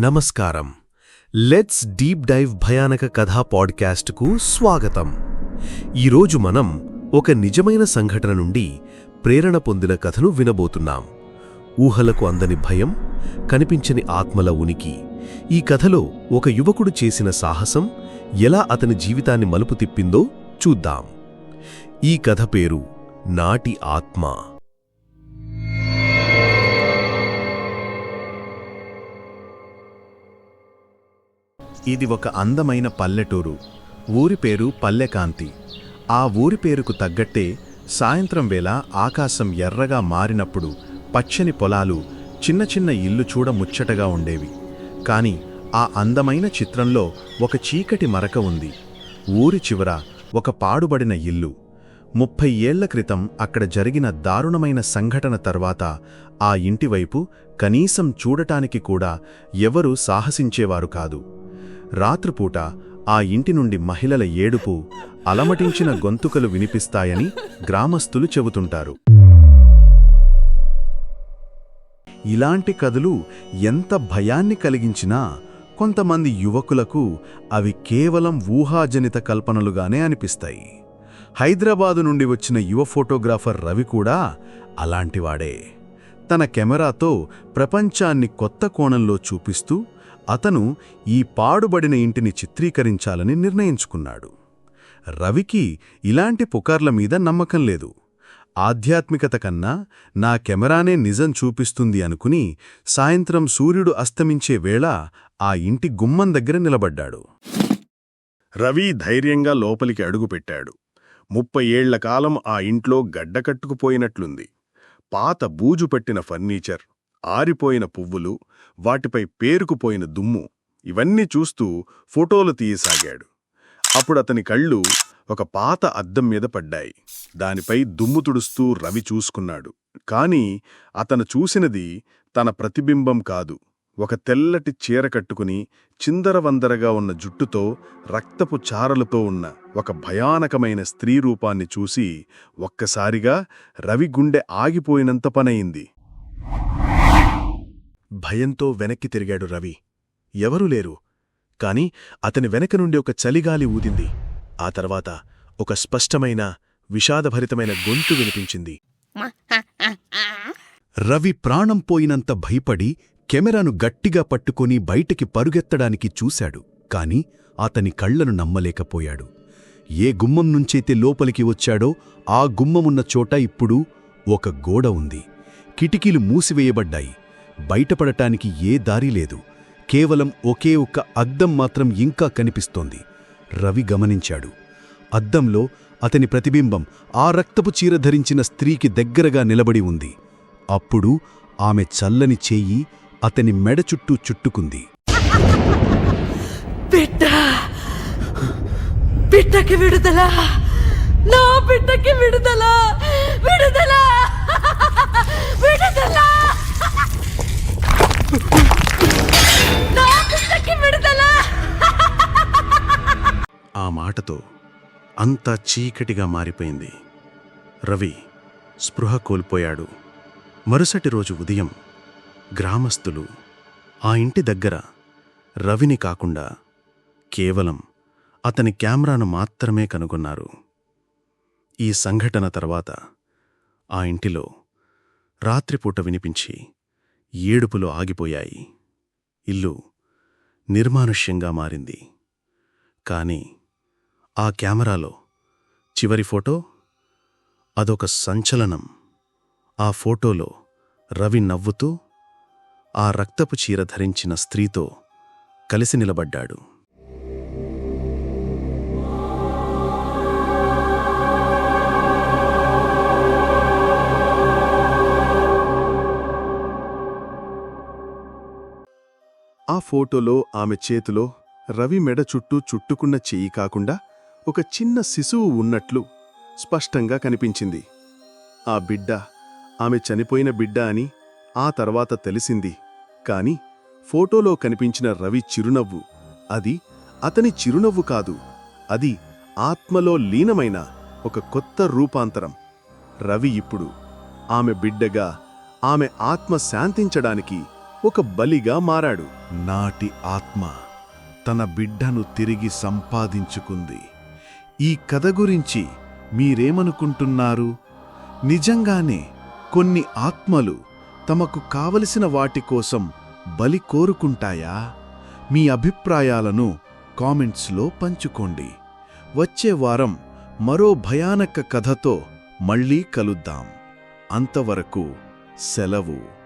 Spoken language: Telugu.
నమస్కారం. లెట్స్ డీప్ డైవ్ భయానక కథా పాడ్కాస్ట్కు స్వాగతం. ఈరోజు మనం ఒక నిజమైన సంఘటన నుండి ప్రేరణ పొందిన కథను వినబోతున్నాం. ఊహలకు అందని భయం కనిపించని ఆత్మల ఉనికి. ఈ కథలో ఒక యువకుడు చేసిన సాహసం ఎలా అతని జీవితాన్ని మలుపు తిప్పిందో చూద్దాం. ఈ కథ పేరు నాటి ఆత్మ. ఇది ఒక అందమైన పల్లెటూరు. ఊరి పేరు పల్లెకాంతి. ఆ ఊరి పేరుకు తగ్గట్టే సాయంత్రం వేళ ఆకాశం ఎర్రగా మారినప్పుడు పచ్చని పొలాలు చిన్న చిన్న ఇల్లు చూడ ముచ్చటగా ఉండేవి. కాని ఆ అందమైన చిత్రంలో ఒక చీకటి మరక ఉంది. ఊరి చివర ఒక పాడుబడిన ఇల్లు. ముప్పై ఏళ్ళ క్రితం అక్కడ జరిగిన దారుణమైన సంఘటన తర్వాత ఆ ఇంటివైపు కనీసం చూడటానికి కూడా ఎవరూ సాహసించేవారు కాదు. రాత్రిపూట ఆ ఇంటి నుండి మహిళల ఏడుపు అలమటించిన గొంతుకలు వినిపిస్తాయని గ్రామస్తులు చెబుతుంటారు. ఇలాంటి కథలు ఎంత భయాన్ని కలిగించినా కొంతమంది యువకులకు అవి కేవలం ఊహాజనిత కల్పనలుగానే అనిపిస్తాయి. హైదరాబాదు నుండి వచ్చిన యువ ఫోటోగ్రాఫర్ రవి కూడా అలాంటివాడే. తన కెమెరాతో ప్రపంచాన్ని కొత్త కోణంలో చూపిస్తూ అతను ఈ పాడుబడిన ఇంటిని చిత్రీకరించాలని నిర్ణయించుకున్నాడు. రవికి ఇలాంటి పుకార్ల మీద నమ్మకం లేదు. ఆధ్యాత్మికత కన్నా నా కెమెరానే నిజం చూపిస్తుంది అనుకుని సాయంత్రం సూర్యుడు అస్తమించే వేళ ఆ ఇంటి గుమ్మం దగ్గర నిలబడ్డాడు. రవి ధైర్యంగా లోపలికి అడుగుపెట్టాడు ముప్పై ఏళ్ళ కాలం ఆ ఇంట్లో గడ్డకట్టుకుపోయినట్లుంది. పాత బూజు పట్టిన ఫర్నీచర్ ఆరిపోయిన పువ్వులు వాటిపై పేరుకుపోయిన దుమ్ము ఇవన్నీ చూస్తూ ఫోటోలు తీయసాగాడు. అప్పుడతని కళ్ళు ఒక పాత అద్దం మీద పడ్డాయి. దానిపై దుమ్ము తుడుస్తూ రవి చూసుకున్నాడు. కాని అతను చూసినది తన ప్రతిబింబం కాదు. ఒక తెల్లటి చీర కట్టుకుని చిందరవందరగా ఉన్న జుట్టుతో రక్తపు చారలతో ఉన్న ఒక భయానకమైన స్త్రీ రూపాన్ని చూసి ఒక్కసారిగా రవి గుండె ఆగిపోయినంత పనయింది. భయంతో వెనక్కి తిరిగాడు రవి. ఎవరూ లేరు. కాని అతని వెనక నుండి ఒక చలిగాలి ఊదింది. ఆ తర్వాత ఒక స్పష్టమైన విషాదభరితమైన గొంతు వినిపించింది. రవి ప్రాణం పోయినంత భయపడి కెమెరాను గట్టిగా పట్టుకొని బయటికి పరుగెత్తడానికి చూశాడు. కాని అతని కళ్ళను నమ్మలేకపోయాడు. ఏ గుమ్మం నుంచైతే లోపలికి వచ్చాడో ఆ గుమ్మమున్న చోట ఇప్పుడు ఒక గోడ ఉంది. కిటికీలు మూసివేయబడ్డాయి. బయటపడటానికి ఏ దారి లేదు. కేవలం ఒకే ఒక్క అద్దం మాత్రం ఇంకా కనిపిస్తోంది. రవి గమనించాడు. అద్దంలో అతని ప్రతిబింబం ఆ రక్తపు చీర ధరించిన స్త్రీకి దగ్గరగా నిలబడి ఉంది. అప్పుడు ఆమె చల్లని చేయి అతని మెడ చుట్టూ చుట్టుకుంది. బిడ్డ! బిడ్డకి విడుదల! నా బిడ్డకి విడుదల! విడుదల! విడుదల మాటతో అంతా చీకటిగా మారిపోయింది. రవి స్పృహ కోల్పోయాడు. మరుసటి రోజు ఉదయం గ్రామస్తులు ఆ ఇంటి దగ్గర రవిని కాకుండా కేవలం అతని కెమెరాను మాత్రమే కనుగొన్నారు. ఈ సంఘటన తర్వాత ఆ ఇంటిలో రాత్రిపూట వినిపించి ఏడుపులు ఆగిపోయాయి. ఇల్లు నిర్మానుష్యంగా మారింది. కాని ఆ కెమెరాలో చివరి ఫోటో అదొక సంచలనం. ఆ ఫోటోలో రవి నవ్వుతూ ఆ రక్తపు చీర ధరించిన స్త్రీతో కలిసి నిలబడ్డాడు. ఆ ఫోటోలో ఆమె చేతిలో రవి మెడ చుట్టూ చుట్టుకున్న చెయ్యి కాకుండా ఒక చిన్న శిశువు ఉన్నట్లు స్పష్టంగా కనిపించింది. ఆ బిడ్డ ఆమె చనిపోయిన బిడ్డ అని ఆ తర్వాత తెలిసింది. కాని ఫోటోలో కనిపించిన రవి చిరునవ్వు. అది అతని చిరునవ్వు కాదు. అది ఆత్మలో లీనమైన ఒక కొత్త రూపాంతరం. రవి ఇప్పుడు ఆమె బిడ్డగా ఆమె ఆత్మ శాంతించడానికి ఒక బలిగా మారాడు. నాటి ఆత్మ తన బిడ్డను తిరిగి సంపాదించుకుంది. ఈ కథ గురించి మీరేమనుకుంటున్నారు? నిజంగానే కొన్ని ఆత్మలు తమకు కావలసిన వాటి కోసం బలి కోరుకుంటాయా? మీ అభిప్రాయాలను కామెంట్స్లో పంచుకోండి. వచ్చే వారం మరో భయానక కథతో మళ్ళీ కలుద్దాం. అంతవరకు సెలవు.